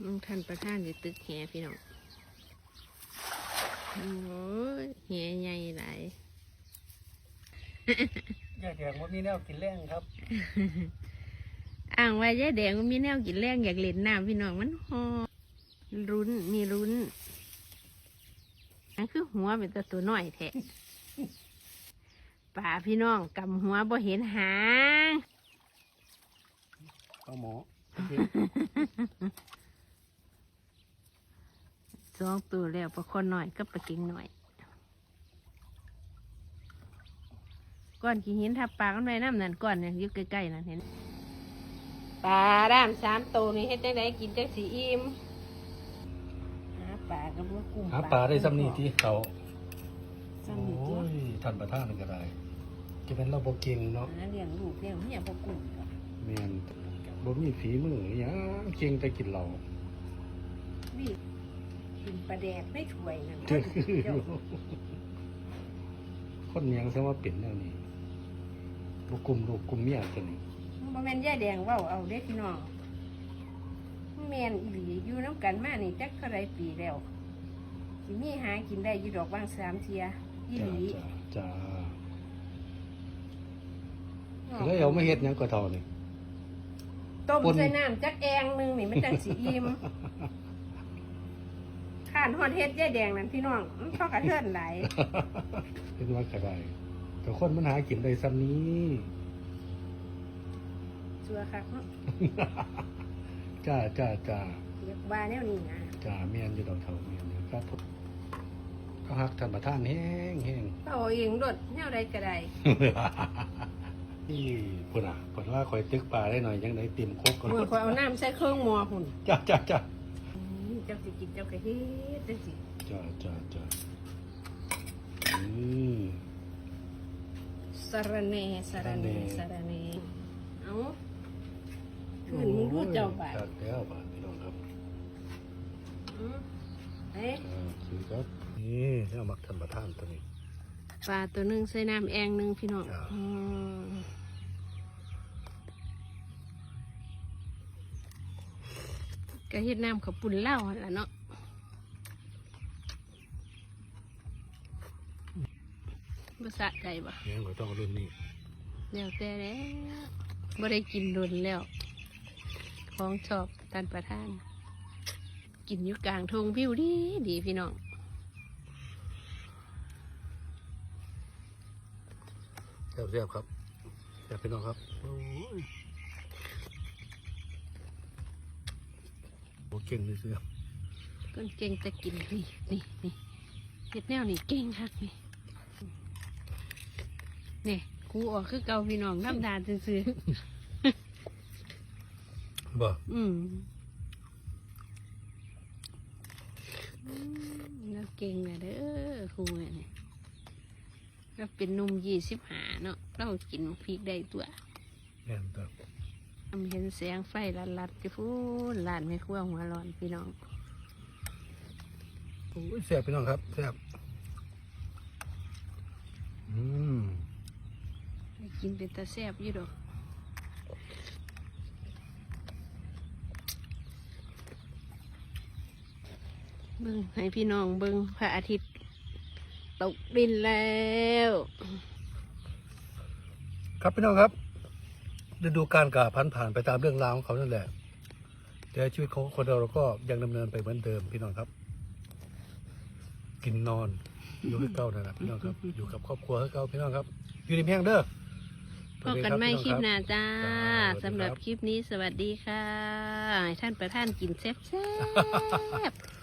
อืมท่านประธานจะตึกแหพี่น้องโอ้ยแหใหญ่หลายอยากอยากว่ามีแนวกินแรงครับ อ่างว่ายายแดงมันมีแนวกินแรงอยากเล่นน้ำพี่น้องมันหอรุ้นมีรุ้นนั่นคือหัวเป็นตัวตัวน้อยแท้ป่าพี่น้องกำหัวบ่เห็นหางเอาหมอ สองตัวแล้วประคอหน่อยก็ประกิงหน่อยก้อนขี้หินทับปากกันไว้น้ำนั่นก้อนเนี่ยอยู่ใกล้ๆนั่นเห็นปลาด้ามสามตัวนี่เฮ็ดจังไดกินจังสีอิ่มหาปลากับว่ากุ้งหาปลาได้ซ้ำนี่ที่เขาซ้ำนี่ตัวโอ้ยท่านประธานก็ได้จะเป็นเราบ่เก่งเนาะหาเลี้ยงลูกเลี้ยงเมียบ่กุ้งแม่นบ่มีฝีมือหยังเก่งแต่กินเหล้านี่ กินปลาแดกไม่ถ้วยนั่นเจ้าคนเมียงซะว่าเป็นแนวนี้ลูกกลุ่มลูกกลุ่มเมียตัวนี้บ่แม่นยายแดงเว้าเอาเด้พี่น้องแม่นอีหลีอยู่น้ำกันมานี่จักเท่าไรปีแล้วสิมีหากินได้อยู่ดอกบางสามเทียอีหจ้าลีจ้าจ้าแล้วเอามาเฮ็ดหยังก็เท่านี่ต้มป่นใส่น้ำจักแองหนึงนี่มันจังสีอิ่ม ข้านฮอดเฮ็ดยายแดงนั่นพี่น้องมันเข้ากระเทือนหลายเป็นว่าก็ได้แต่คนมันหากินได้ซ้ำนี้ ชัวร์คักเนาะจ้าจ้าจ้าเรียกว่าแนวนี้นะจ้าเมียนอยู่ดอกเท่าเมียนอยู่ครับผมเขาหักท่านประธานแห้งแห้งเอาเองรดแนวใดก็ได้นี่พุ่นอะพุ่นว่าคอยตึกปลาได้หน่อยยังไงเต็มโคกกันเมื่อคอยเอาน้ำใส่เครื่องหม้อหุ่น จ้าจ้าจ้าอืมเจ้าสิกินเจ้าก็เฮ็ดจังสิจ้าจ้าจ้าอืมสะระแหน่สะระแหน่สะระแหน่เอาขึ้นมึงรู้เจ้าบ่าจัดแล้วบาทพี่น้องครับอืมเอ๊ะอ่าคือครับนี่เอามักท่านประธานตัวนี้ปลาตัวหนึงใส่น้ำแองหนึงพี่น้องจ้ะอื ก็เฮ็ดน้ำข้าวปุ่นเหล้าหั่นล่ะเนาะภาษาใจบ่เนี่ยก็ต้องเอารุ่นนี้แล้วแต่แล้วบ่ได้กินโดนแล้ว ของชอบท่านประธาน กินอยู่กลางทงวิวดีดีพี่น้องแซ่บๆครับแซ่บพี่น้องครับ โอ้ยโอเก่งเลยเสือคนเก่งจะกินนี่นี่นี่เฮ็ดแนวนี่เก่งคักนี่นี่ครูออกคือเก่าพี่น้องน้ำดานซื้อบ่ๆอืมอืมแล้วเก่งอะเด้อครูเนี่ยเราเป็นหนุ่มยี่สิบหาเนาะเรากินพริกได้ตัว แม่นตัวทำ เห็นแสงไฟลัดลัดๆจะพูดลานไม่ครั่วหัวร้อนพี่น้องโอ้ยแซ่บพี่น้องครับแซ่บอืมได้กินเป็นตาแซ่บอยู่ดอกเบิ้งให้พี่น้องเบิ้งพระอาทิตย์ ตกดินแล้ว ครับพี่น้องครับ ฤดูการกาพันผ่านไปตามเรื่องราวของเขานั่นแหละ แต่ชีวิตของคนเราเราก็ยังดำเนินไปเหมือนเดิมพี่น้องครับ กินนอนอยู่ให้เก้านั่นแหละพี่น้องครับ อยู่กับครอบครัวให้เก้าพี่น้องครับ อยู่ในแพงเด้อพบกันไม่คลิปหน้าจ้าจ้าสวัสดีครับสำหรับคลิปนี้สวัสดีค่ะให้ท่านประท่านกินแซ่บๆ